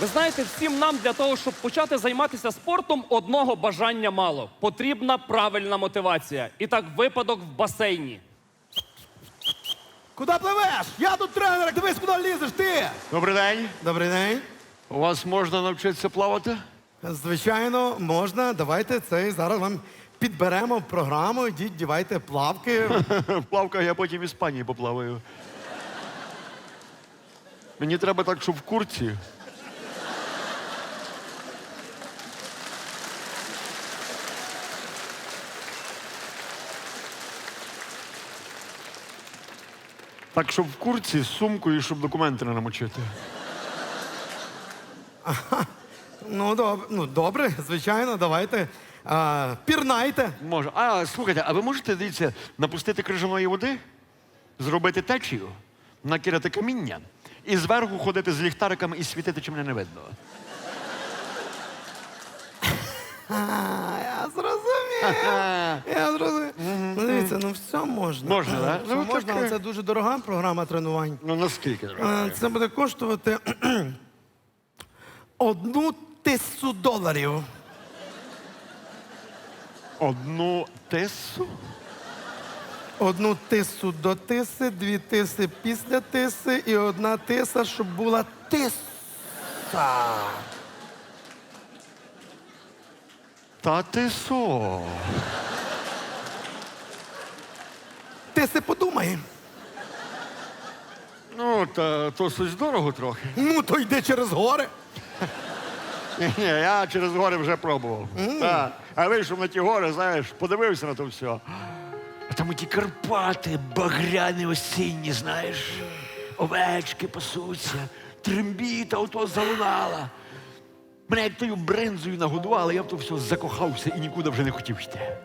Ви знаєте, всім нам для того, щоб почати займатися спортом, одного бажання мало. Потрібна правильна мотивація. І так, випадок в басейні. Куди пливеш? Я тут тренер, дивись, куди лізеш ти. Добрий день. Добрий день. У вас можна навчитися плавати? Звичайно, можна. Давайте цей зараз вам підберемо програму. Йдіть, дівайте плавки. Плавка, я потім в Іспанії поплаваю. Мені треба так, щоб в курці. Так, щоб в курці з сумкою, щоб документи не намочити. Ну, доб... ну добре, звичайно, давайте. А, пірнайте. Може. А, слухайте, а ви можете дивіться, напустити крижаної води, зробити течію, накидати каміння і зверху ходити з ліхтариками і світити, чи мене не видно. А, я зрозумів. Я зрозумів. Ну, дивіться, ну все можна. Можна, да? Все Ну, можна, таке. але це дуже дорога програма тренувань. Ну наскільки? Е, Це буде коштувати одну тисячу доларів. Одну тису? Одну тису до тиси, дві тиси після тиси і одна тиса, щоб була тиса. Та ти со. Ти си подумай. Ну, та то щось дорого трохи. Ну, то йди через гори. Ні, я через гори вже пробував. Так. А вийшов на ті гори, знаєш, подивився на то все. А там ті Карпати, багряні осінні, знаєш, овечки пасуться, трембіта ото залунала. Мене як тою бринзою нагодували, я в то все закохався і нікуди вже не хотів йти.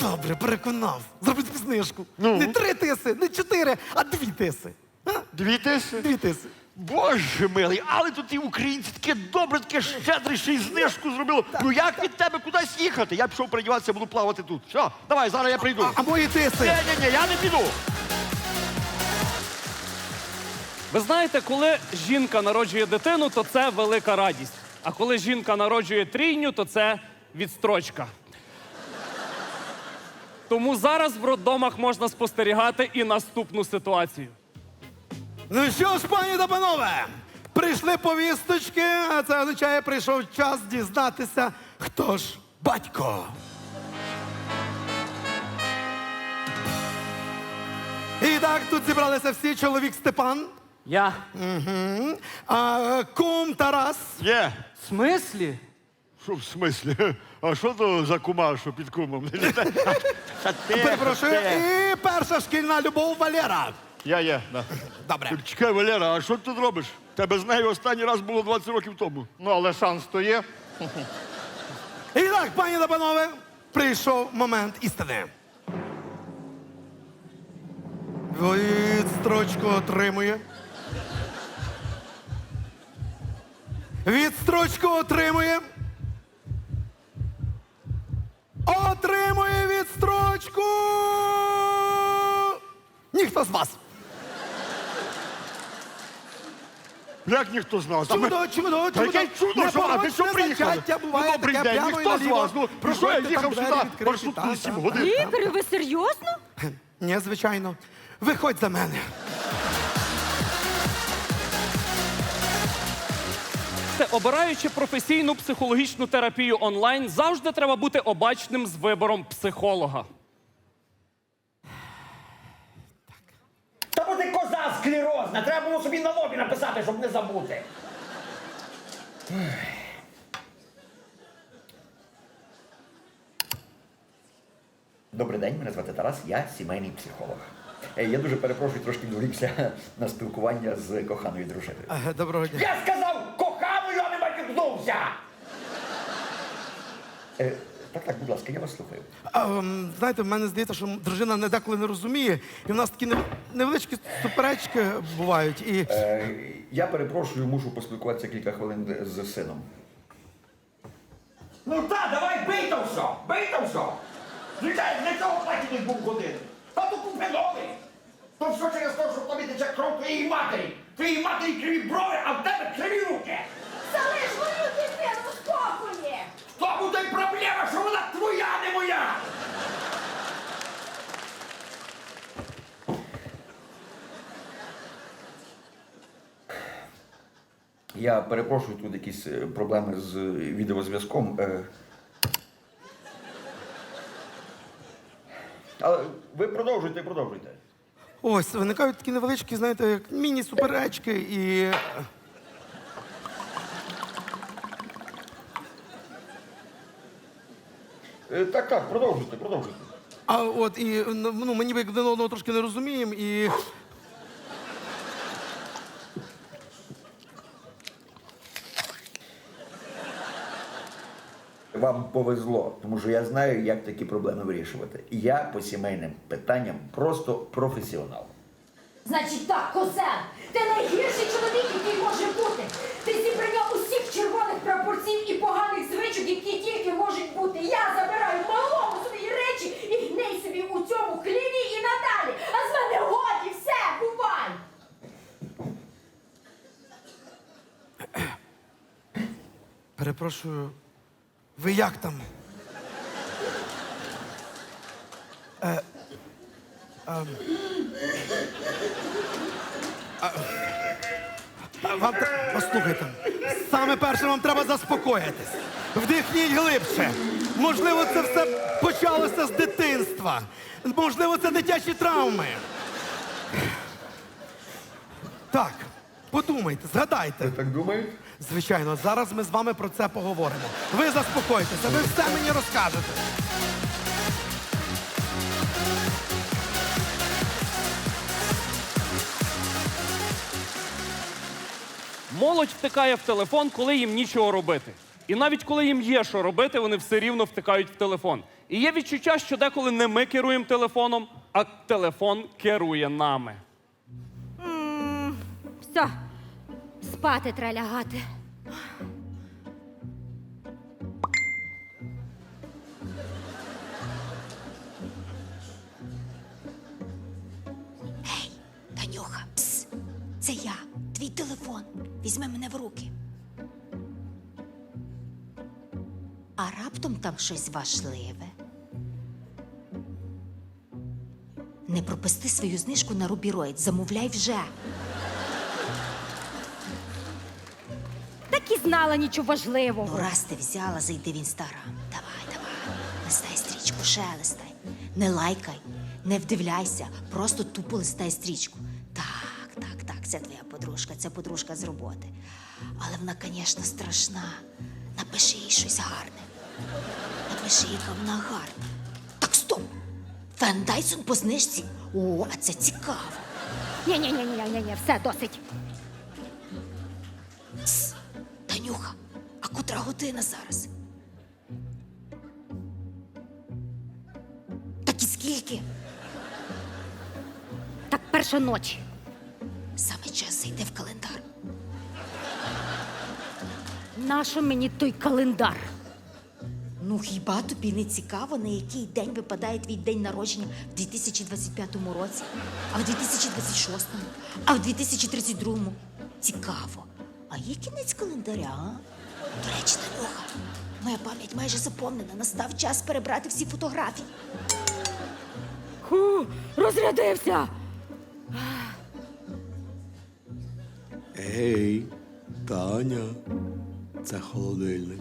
Добре, переконав. Зроби знижку. Ну? Не три тиси, не чотири, а дві тиси. А? Дві тиси? Дві тиси. Боже милий, але тут і українці таке добре, таке щедре, ще й знижку зробили. Ну як від тебе кудись їхати? Я пішов передіватися, буду плавати тут. Все, давай, зараз я прийду. А мої тиси. Ні, ні, ні, я не піду. Ви знаєте, коли жінка народжує дитину, то це велика радість. А коли жінка народжує трійню, то це відстрочка. Тому зараз в роддомах можна спостерігати і наступну ситуацію. Ну що ж, пані та панове, прийшли повісточки, а це означає, прийшов час дізнатися, хто ж батько. І так, тут зібралися всі чоловік Степан, Я. а, кум Тарас, Є. В смислі? Що в смислі? А що то за кума, що під кумом? Перепрошую, і перша шкільна любов Валера. Я є. да. Добре. Чекай, Валера, а що ти тут робиш? Тебе з нею останній раз було 20 років тому. Ну, але шанс то є. І так, пані та панове, прийшов момент істини. Відстрочку отримує. Відстрочку отримує. Отримує відстрочку. Ніхто з вас. Як ніхто з нас? А ми- Чудо, чудо, Та яке чудо, що а ви що приїхали? Заняття Ну, буває добрий таке день, прямо і ніхто з наліво. вас. Ну, про що я Проходьте, їхав сюди відкриті, маршрутку та, 7 та. годин? Ігор, ви серйозно? Ні, звичайно. Виходь за мене. Те, Обираючи професійну психологічну терапію онлайн, завжди треба бути обачним з вибором психолога. Та бо ти коза склерозна, треба було собі на лобі написати, щоб не забути. Добрий день, мене звати Тарас, я сімейний психолог. Е, Я дуже перепрошую, трошки відволікся на спілкування з коханою дружиною. Е, Доброго дня. Я сказав матюкнувся! Е, так, так, будь ласка, я вас слухаю. А, ем, знаєте, в мене здається, що дружина не деколи не розуміє, і в нас такі нев- невеличкі суперечки бувають. І Е, я перепрошую, мушу поспілкуватися кілька хвилин з сином. Ну так, давай бий там все! Бий там все! Звичайно, для цього не був годин. Та то купи новий! То все через те, що тобі тече кров твоєї матері! Твої матері криві брови, а в тебе криві руки! Залиш мою дитину в спокої! В тому то й проблема, що вона твоя, не моя! Я перепрошую, тут якісь е, проблеми з е, відеозв'язком. Е. Але ви продовжуйте, продовжуйте. Ось виникають такі невеличкі, знаєте, як міні-суперечки і. Е, Так, так, продовжуйте, продовжуйте. А от і ну, ми ніби один одного трошки не розуміємо і. Вам повезло, тому що я знаю, як такі проблеми вирішувати. Я по сімейним питанням просто професіонал. Значить так, козел, ти найгірший чоловік, який може бути. Ти зібрання усіх червоних прапорців і поганих звичок, які тільки можуть бути. Я забираю малому свої речі і гней собі у цьому хліві і надалі. А з мене годі, все, бувай! Перепрошую, ви як там? Е, а, вам послухайте, саме перше вам треба заспокоїтись. Вдихніть глибше. Можливо, це все почалося з дитинства. Можливо, це дитячі травми. Так, подумайте, згадайте. Так думаєте? Звичайно, зараз ми з вами про це поговоримо. Ви заспокойтеся, ви все мені розкажете. Молодь втикає в телефон, коли їм нічого робити. І навіть коли їм є що робити, вони все рівно втикають в телефон. І є відчуття, що деколи не ми керуємо телефоном, а телефон керує нами. Все, спати треба лягати. Танюха, пс, це я, твій телефон. Візьми мене в руки. А раптом там щось важливе. Не пропусти свою знижку на рубіроїд, замовляй вже. Так і знала нічого важливого. Ну, раз ти взяла, зайди в інстаграм. Давай, давай. Листай стрічку, ще листай. Не лайкай, не вдивляйся, просто тупо листай стрічку. Так, так, так, це твоя подружка, це подружка з роботи. Але вона, звісно, страшна. Напиши їй щось гарне. Напиши, яка вона гарна. Так, стоп! Фен Дайсон по знижці. О, а це цікаво. Ні, ні, ні, все досить. Танюха, а котра година зараз? Так і скільки? Так перша ночі. Саме час зайти в календар. Нащо мені той календар? Ну хіба тобі не цікаво, на який день випадає твій день народження в 2025 році, а в 2026, а в 2032? Цікаво. А є кінець календаря? а? До речі, Танюха, моя пам'ять майже заповнена. Настав час перебрати всі фотографії. Ху, розрядився. Ей, Таня, це холодильник.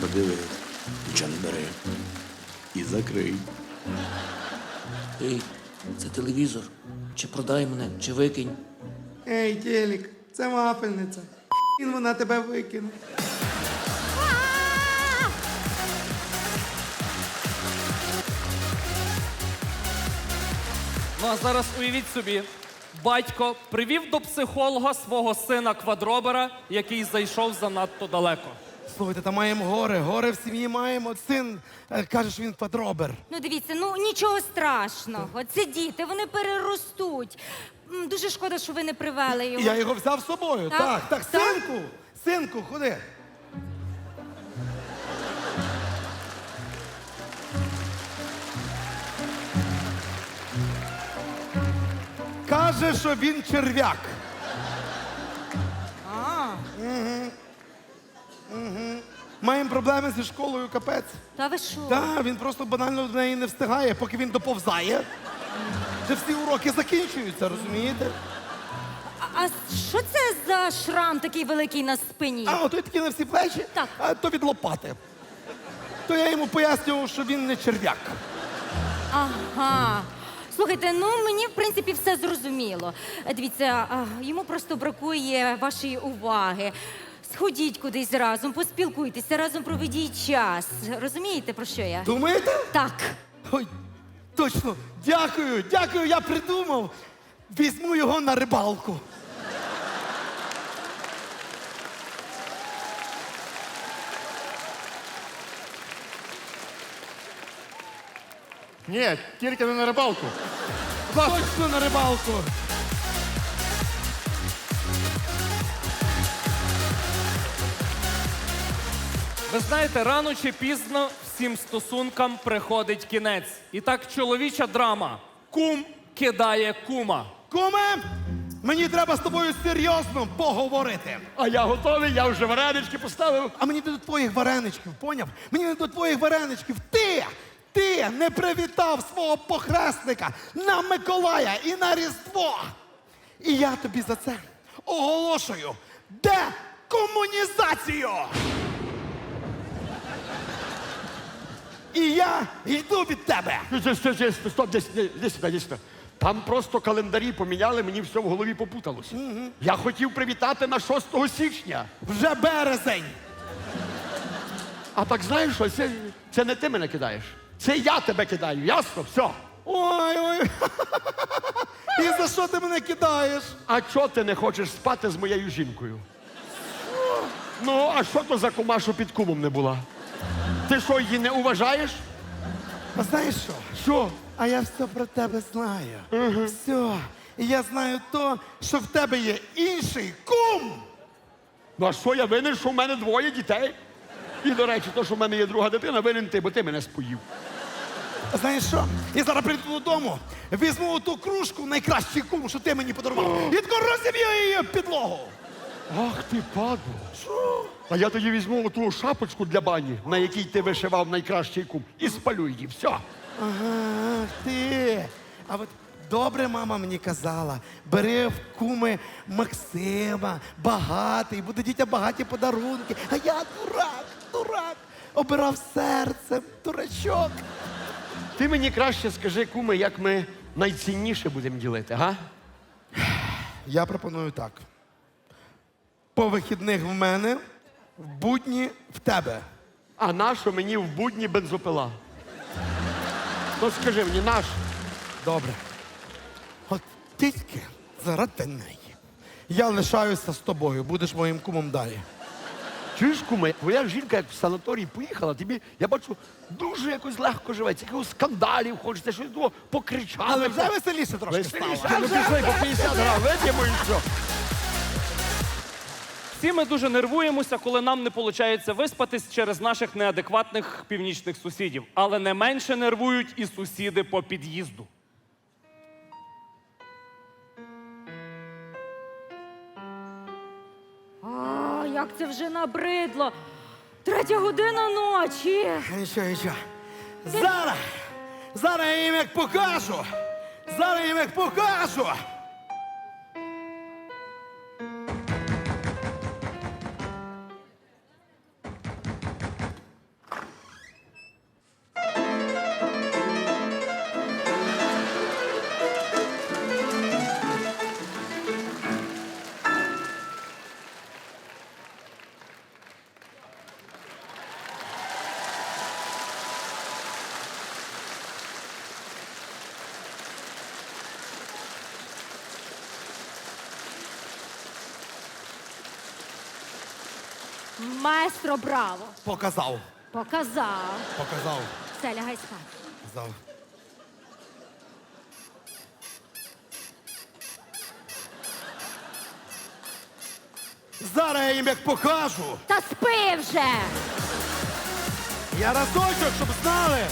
Подиви, нічого не бери. І закрий. Ей, це телевізор. Чи продай мене, чи викинь. Ей, Телік, це вафельниця. Він вона тебе викине. Ну а зараз уявіть собі, батько привів до психолога свого сина квадробера, який зайшов занадто далеко. Слухайте, та маємо горе, горе в сім'ї маємо. Син е, каже, що він квадробер. Ну дивіться, ну нічого страшного. Це діти, вони переростуть. М, Дуже шкода, що ви не привели його. Я його взяв з собою. Так? Так, так, Так? синку, синку, ходи. Каже, що він черв'як. А, Маємо проблеми зі школою, капець. та ви що? Так, він просто банально в неї не встигає, поки він доповзає. Вже всі уроки закінчуються, розумієте? А що це за шрам такий великий на спині? А, ото такі на всі плечі, Так. а то від лопати. То я йому пояснював, що він не черв'як. Ага. Слухайте, ну мені в принципі все зрозуміло. Е, Дивіться, а, йому просто бракує вашої уваги. Сходіть кудись разом, поспілкуйтеся, разом проведіть час. Розумієте, про що я? Думаєте? Так. Ой, точно. Дякую, дякую, я придумав. Візьму його на рибалку. Ні, тільки не на рибалку. Точно на рибалку. Ви знаєте, рано чи пізно всім стосункам приходить кінець. І так чоловіча драма. Кум кидає кума. Куме, мені треба з тобою серйозно поговорити. А я готовий, я вже варенички поставив. А мені не до твоїх вареничків, поняв? Мені не до твоїх вареничків. Ти! Ти не привітав свого похресника на Миколая і на Різдво. І я тобі за це оголошую декомунізацію. І я йду від тебе. Стоп, десь, сюди, десь сюди. Там просто календарі поміняли, мені все в голові попуталося. Я хотів привітати на 6 січня. Вже березень. А так знаєш що, це, це не ти мене кидаєш. Це я тебе кидаю, ясно? Все. Ой, ой. І за що ти мене кидаєш? А чого ти не хочеш спати з моєю жінкою? Ну, а що то за кума, що під кумом не була? Ти що, її не уважаєш? А знаєш що? Що? А я все про тебе знаю. Все. І я знаю то, що в тебе є інший кум. Ну а що я винен, що в мене двоє дітей? І, до речі, то, що в мене є друга дитина, винен ти, бо ти мене споїв. А знаєш що? Я зараз прийду додому, візьму ту кружку, найкращий кум, що ти мені подарував, і тако розіб'ю її підлогу. Ах ти, падло. Що? А я тоді візьму ту шапочку для бані, на якій ти вишивав найкращий кум, і спалю її. Все. Ага, ти. А от добре мама мені казала, бери в куми Максима, багатий, буде дітям багаті подарунки. А я дурак, дурак, обирав серцем, дурачок. Ти мені краще скажи, куме, як ми найцінніше будемо ділити, га? Я пропоную так. По вихідних в мене, в будні в тебе. А нащо мені в будні бензопила? Ну скажи мені, наш. Добре. От тільки заради неї. Я лишаюся з тобою, будеш моїм кумом далі. Чуєш, куме, твоя жінка як в санаторій поїхала, тобі, я бачу, дуже якось легко живеться, якихось скандалів хочеться, щось було покричати. Але вже веселіше трошки стало. Веселіше. Ну пішли по 50 грам, вип'ємо і все. Всі ми дуже нервуємося, коли нам не виходить виспатись через наших неадекватних північних сусідів. Але не менше нервують і сусіди по під'їзду. А, як це вже набридло. Третя година ночі. Нічого, нічого. Зараз! Зараз я їм як покажу! Зараз я їм як покажу! Маестро Браво. Показав. Показав. Показав. Все, лягай спати. Показав. Зараз я їм як покажу! Та спи вже! Я разочок, щоб знали!